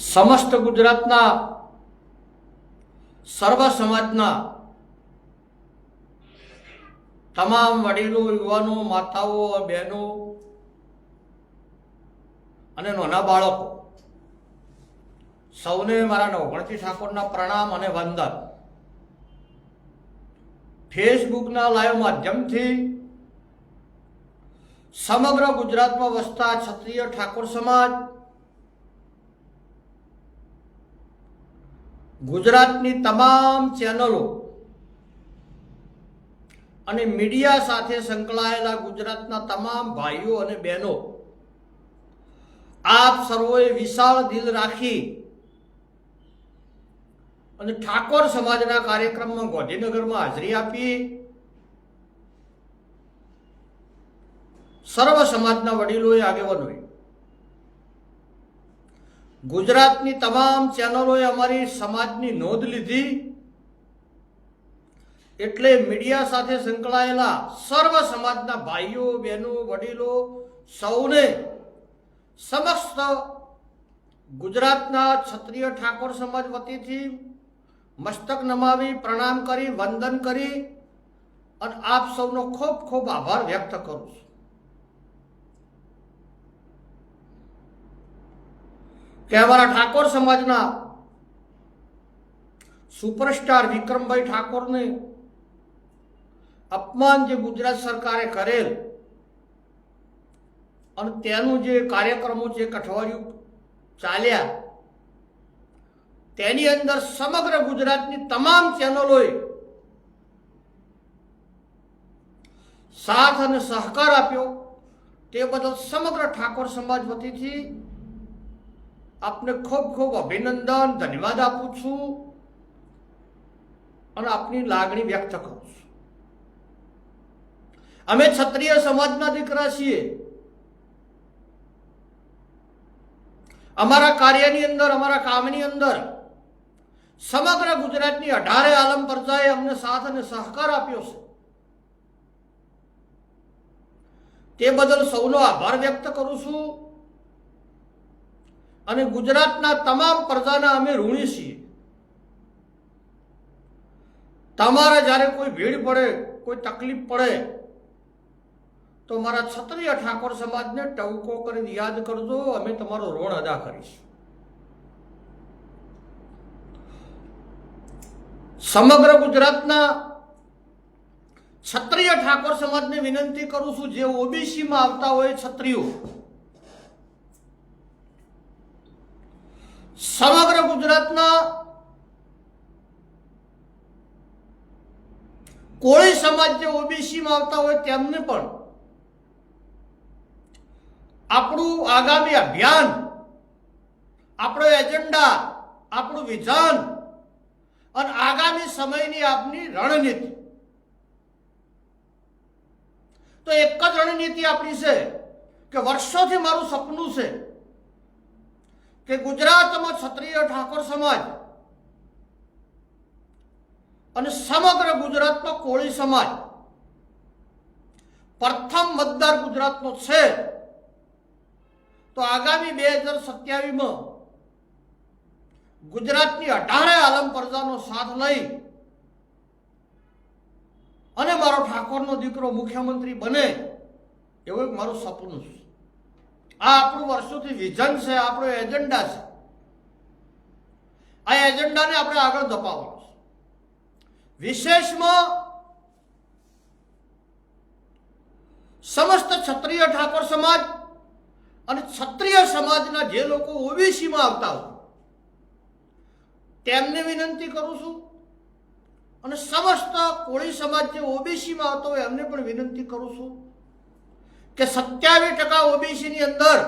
સમસ્ત ગુજરાતના, સર્વ સમાજના, તમામ વડીલો, યુવાનો, માતાઓ, બહેનો અને નાના બાળકો, સૌને મારા નવગણતી ઠાકોરના પ્રણામ અને વંદન. ફેસબુકના લાઈવ માધ્યમથી સમગ્ર ગુજરાતમાં વસતા ક્ષત્રિય ઠાકોર સમાજ ગુજરાતની તમામ ચેનલો અને મીડિયા સાથે સંકળાયેલા ગુજરાતના તમામ ભાઈઓ અને બહેનો, આપ સર્વોએ વિશાળ દિલ રાખી અને ઠાકોર સમાજના કાર્યક્રમમાં ગાંધીનગરમાં હાજરી આપી. સર્વ સમાજના વડીલોએ આગેવાનોએ ગુજરાતની તમામ ચેનલોએ અમારી સમાજની નોંધ લીધી એટલે મીડિયા સાથે સંકળાયેલા સર્વ સમાજના ભાઈઓ, બહેનો, વડીલો સૌને સમસ્ત ગુજરાતના ક્ષત્રિય ઠાકોર સમાજ વતીથી મસ્તક નમાવી, પ્રણામ કરી, વંદન કરી અને આપ સૌનો ખૂબ ખૂબ આભાર વ્યક્ત કરું છું. કે અમારા ઠાકોર સમાજના સુપરસ્ટાર વિક્રમભાઈ ઠાકોરને અપમાન જે ગુજરાત સરકારે કરેલ અને તેનું જે કાર્યક્રમો છે કઠવાડિયું ચાલ્યા, તેની અંદર સમગ્ર ગુજરાતની તમામ ચેનલોએ સાથ અને સહકાર આપ્યો. તે બદલ સમગ્ર ઠાકોર સમાજ વતીથી આપને ખૂબ ખૂબ અભિનંદન, ધન્યવાદ આપું છું અને આપની લાગણી વ્યક્ત કરું છું. અમે ક્ષત્રિય સમાજના દીકરા છીએ. અમારા કાર્યની અંદર, અમારા કામની અંદર સમગ્ર ગુજરાતની અઢારે આલમ પ્રજાએ અમને સાથ અને સહકાર આપ્યો છે. તે બદલ સૌનો આભાર વ્યક્ત કરું છું. અને ગુજરાતના તમામ પ્રજાના અમે ઋણી છીએ. તમારે જ્યારે કોઈ ભીડ પડે, કોઈ તકલીફ પડે, તો મારા ક્ષત્રિય ઠાકોર સમાજને ટવકો કરીને યાદ કરજો, અમે તમારો ઋણ અદા કરીશું. સમગ્ર ગુજરાતના ક્ષત્રિય ઠાકોર સમાજને વિનંતી કરું છું, જે ઓબીસીમાં આવતા હોય ક્ષત્રિયો સમગ્ર ગુજરાતના કોળી સમાજ જે ઓબીસીમાં આવતા હોય તેમને પણ આપણું આગામી અભિયાન, આપણો એજન્ડા, આપણું વિધાન અને આગામી સમયની આપની રણનીતિ. તો એક જ રણનીતિ આપણી છે કે વર્ષોથી મારું સપનું છે કે ગુજરાતમાં ક્ષત્રિય ઠાકોર સમાજ અને સમગ્ર ગુજરાતનો કોળી સમાજ પ્રથમ મતદાર ગુજરાતનો છે, તો આગામી બે હજાર સત્યાવીસમાં ગુજરાતની અઢારે આલમ પ્રજાનો સાથ લઈ અને મારો ઠાકોરનો દીકરો મુખ્યમંત્રી બને એવું એક મારું સપનું છે. આ આપણું વર્ષોથી વિઝન છે, આપણો એજન્ડા છે. આ એજન્ડાને આપણે આગળ ધપાવવાનો છે. વિશેષમાં સમસ્ત ક્ષત્રિય ઠાકોર સમાજ અને ક્ષત્રિય સમાજના જે લોકો ઓબીસીમાં આવતા હોય, તેમને વિનંતી કરું છું અને સમસ્ત કોળી સમાજ જે ઓબીસીમાં આવતો હોય એમને પણ વિનંતી કરું છું કે સત્યાવીસ ટકા ઓબીસીની અંદર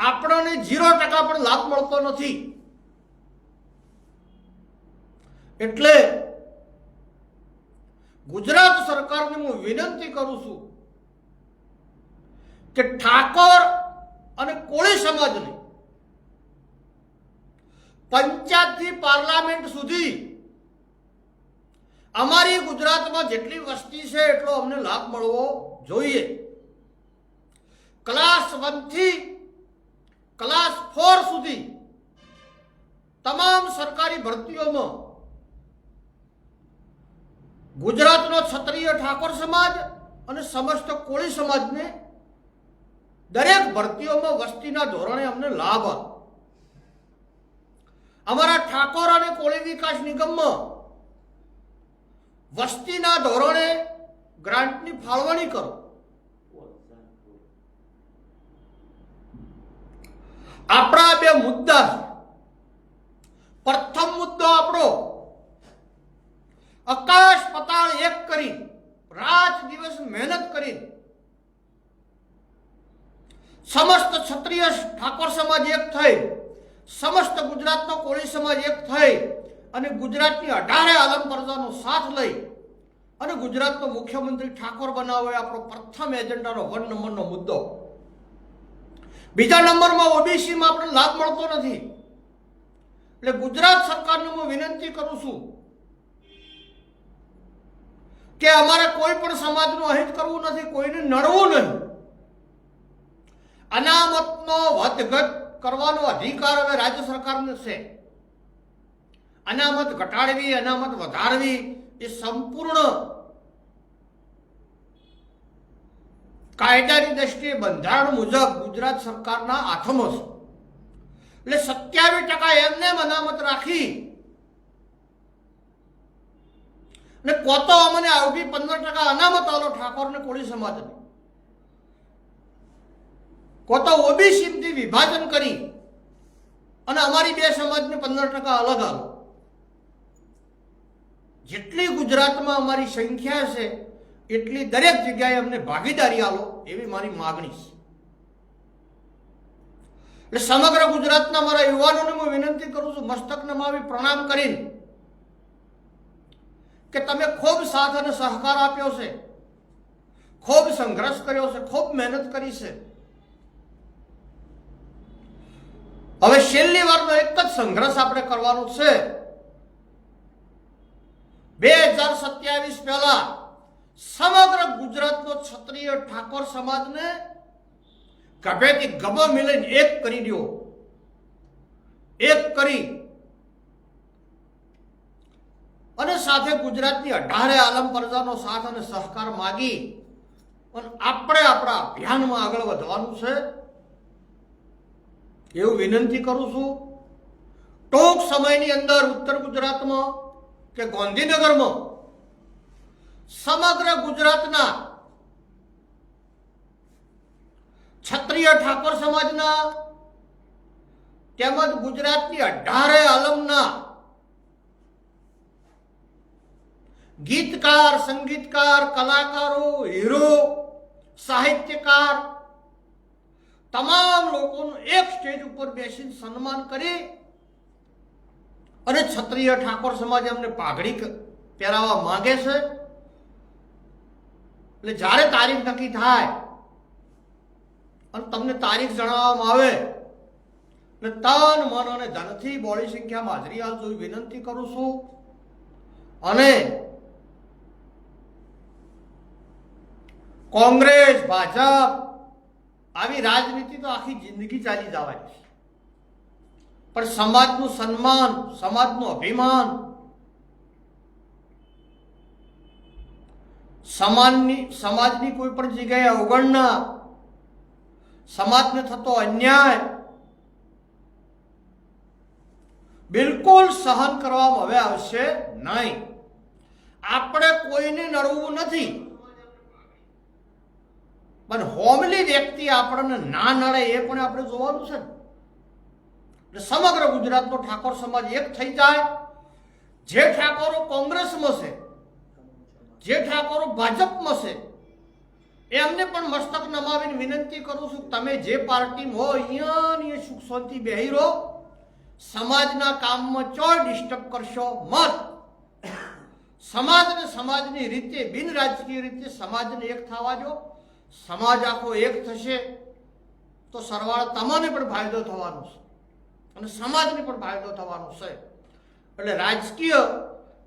આપણને ઝીરો ટકા પણ લાભ મળતો નથી. એટલે ગુજરાત સરકારને હું વિનંતી કરું છું કે ઠાકોર અને કોળી સમાજને પંચાયતથી પાર્લામેન્ટ સુધી અમારી ગુજરાતમાં જેટલી વસ્તી છે એટલો અમને લાભ મળવો જોઈએ. ક્લાસ વનથી ક્લાસ ફોર સુધી તમામ સરકારી ભરતીઓમાં ગુજરાતનો ક્ષત્રિય ઠાકોર સમાજ અને સમસ્ત કોળી સમાજને દરેક ભરતીઓમાં વસ્તીના ધોરણે અમને લાભ અમારા ઠાકોર અને કોળી વિકાસ નિગમમાં વસ્તીના ધોરણે ગ્રાન્ટની ફાળવણી કરો. આપણા બે મુદ્દા પ્રથમ મુદ્દો આપણો આકાશ પતાળ એક કરી, રાત દિવસ મહેનત કરી સમસ્ત ક્ષત્રિય ઠાકોર સમાજ એક થઈ, સમસ્ત ગુજરાતનો કોળી સમાજ એક થઈ. અને ગુજરાતની અઢારે આલમ પ્રજાનો સાથ લઈ અને ગુજરાતનો મુખ્યમંત્રી ઠાકોર બનાવો આપણો પ્રથમ એજન્ડાનો વન નંબરનો મુદ્દો. બીજા નંબરમાં ઓબીસીમાં આપણે લાભ મળતો નથી. એટલે ગુજરાત સરકારને હું વિનંતી કરું છું કે અમારે કોઈ પણ સમાજનું અહિત કરવું નથી, કોઈને નડવું નહીં. અનામતનો વધઘટ કરવાનો અધિકાર હવે રાજ્ય સરકારને છે. અનામત ઘટાડવી, અનામત વધારવી એ સંપૂર્ણ કાયદાની દ્રષ્ટિએ બંધારણ મુજબ ગુજરાત સરકારના હાથમાં છે. એટલે સત્યાવીસ ટકા એમને અનામત રાખી અને કોતો અમને આવતી પંદર ટકા અનામત આલો ઠાકોર ને કોળી સમાજને. કોતો ઓબીસી વિભાજન કરી અને અમારી બે સમાજને પંદર ટકા અલગ આલો. જેટલી ગુજરાતમાં અમારી સંખ્યા છે, એટલી દરેક જગ્યાએ અમને ભાગીદારી આવો એવી મારી માગણી છે. એટલે સમગ્ર ગુજરાતના મારા યુવાનોને હું વિનંતી કરું છું મસ્તક નમાવી પ્રણામ કરીને કે તમે ખૂબ સાથ અને સહકાર આપ્યો છે, ખૂબ સંઘર્ષ કર્યો છે, ખૂબ મહેનત કરી છે. હવે છેલ્લી વારનો એક જ સંઘર્ષ આપણે કરવાનો છે. બે હજાર સત્યાવીસ પહેલા સમગ્ર ગુજરાતનો ક્ષત્રિય ઠાકોર સમાજને ગભેથી ગબો મિલન એક કરી દો એક કરી. અને સાથે ગુજરાતની અઢારે આલમ પ્રજાનો સાથ અને સહકાર માગી. અને આપણે આપણા અભિયાનમાં આગળ વધવાનું છે. એવું વિનંતી કરું છું. ટૂંક સમયની અંદર ઉત્તર ગુજરાતમાં કે ગાંધીનગરમાં સમગ્ર ગુજરાતના ક્ષત્રિય ઠાકોર સમાજના તેમજ ગુજરાતની અઢારે આલમના ગીતકાર, સંગીતકાર, કલાકારો, હીરો, સાહિત્યકાર, તમામ લોકોનું એક સ્ટેજ ઉપર બેસીને સન્માન કરી અને ક્ષત્રિય ઠાકોર સમાજ એમને પાઘડી પહેરાવવા માંગે છે? એટલે જ્યારે તારીખ નક્કી થાય, અને તમને તારીખ જણાવવામાં આવે એટલે તન, મન અને ધનથી બોડી સંખ્યામાં હાજરી આપજો વિનંતી કરું છું. અને કોંગ્રેસ, ભાજપ, આવી રાજનીતિ તો આખી જિંદગી ચાલી જવાની છે પણ સમાજનું સન્માન, સમાજનું અભિમાન, સમાજની સમાજની કોઈ પણ જગ્યાએ અવગણના, સમાજને થતો અન્યાય, બિલકુલ સહન કરવામાં હવે આવશે નહીં. આપણે કોઈને નડવું નથી. પણ હોમલી વ્યક્તિ આપણને ના નડે એ પણ આપણે જોવાનું છે ને. સમગ્ર ગુજરાતનો ઠાકોર સમાજ એક થઈ જાય. જે ઠાકોરો કોંગ્રેસમાં છે, જે ઠાકોરો ભાજપમાં છે, એમને પણ મસ્તક નમાવીને વિનંતી કરું છું, તમે જે પાર્ટીમાં હો, અહીંયા સુખ શાંતિ બેહી રહો. સમાજના કામમાં ચોય ડિસ્ટર્બ કરશો મત. સમાજને સમાજની રીતે, બિન રાજકીય રીતે સમાજને એક થવા જો સમાજ આખો એક થશે, તો સરવાળા તમને પણ ફાયદો થવાનો છે. અને સમાજને પણ ફાયદો થવાનો છે. એટલે રાજકીય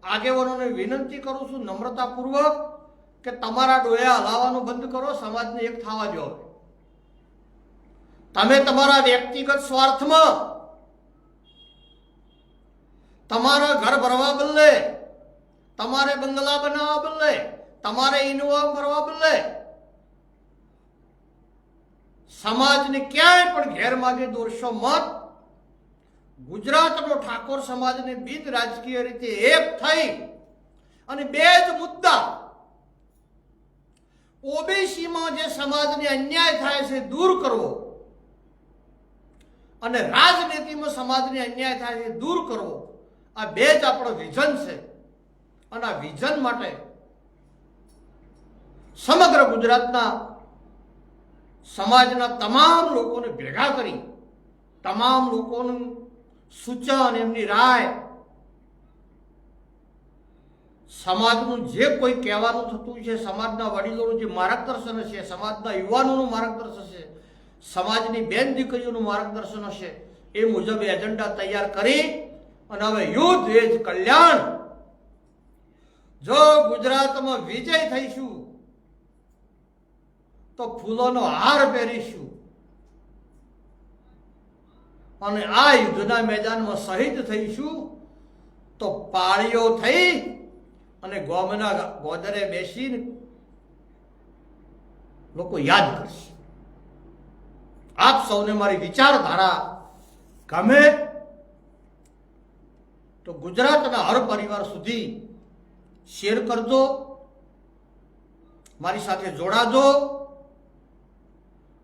આગેવાનોને વિનંતી કરું છું નમ્રતાપૂર્વક કે તમારા ડોયા હલાવવાનું બંધ કરો, સમાજને એક થવા દો તમે તમારા વ્યક્તિગત સ્વાર્થમાં તમારા ઘર ભરવા બદલે, તમારે બંગલા બનાવવા બદલે, તમારે ઇનોવા ભરવા બદલે, સમાજને ક્યાંય પણ ગેરમાર્ગે દોરશો મત ગુજરાતનો ઠાકોર સમાજને બિન રાજકીય રીતે એક થઈ અને બે જ મુદ્દા. ઓબીસીમાં જે સમાજને અન્યાય થાય છે, દૂર કરવો અને રાજનીતિમાં સમાજને અન્યાય થાય છે, દૂર કરવો, આ બે જ આપણો વિઝન છે. અને આ વિઝન માટે સમગ્ર ગુજરાતના સમાજના તમામ લોકોને ભેગા કરી, તમામ લોકોનું સૂચન એમની રાય. સમાજનું જે કોઈ કહેવાનું થતું છે, સમાજના વડીલોનું જે માર્ગદર્શન હશે, સમાજના યુવાનોનું માર્ગદર્શન હશે, સમાજની બેન દીકરીઓનું માર્ગદર્શન હશે, એ મુજબ એજન્ડા તૈયાર કરી અને હવે યુદ્ધ એ જ કલ્યાણ. જો ગુજરાતમાં વિજય થઈશું, તો ફૂલોનો હાર પહેરીશું. અને આ યુદ્ધના મેદાનમાં શહીદ થઈશું તો પાળીઓ થઈ અને ગોમના ગોદરે બેસીને લોકો યાદ કરશે. આપ સૌને મારી વિચારધારા ગમે તો ગુજરાતના હર પરિવાર સુધી શેર કરજો, મારી સાથે જોડાજો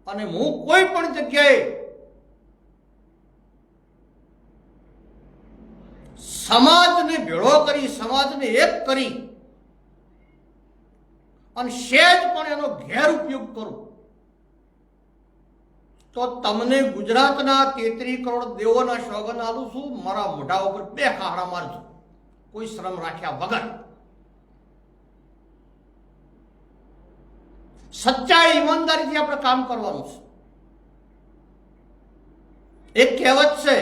અને હું કોઈ પણ જગ્યાએ સમાજને ભેળો કરી, સમાજને એક કરી અને શેજ પણ એનો ગેર ઉપયોગ કરો. તો તમને ગુજરાતના તેત્રી કરોડ દેવોના સોગન આલું છું, મારા મોઢા ઉપર બે ખાડા મારજો. કોઈ શ્રમ રાખ્યા વગર. સચ્ચાઈ ઈમાનદારીથી આપણે કામ કરવાનું છે. એક કહેવત છે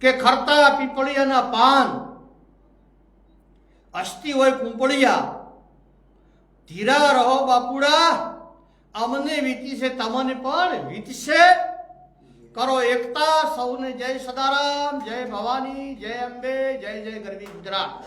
કે ખરતા પીપળિયાના પાન. અસ્થિ હોય કુંપળિયા. ધીરા રહો બાપુડા, અમને વીતીશે, તમને પણ વીતશે. કરો એકતા, સૌને જય સદારામ, જય ભવાની, જય અંબે, જય જય ગરવી ગુજરાત.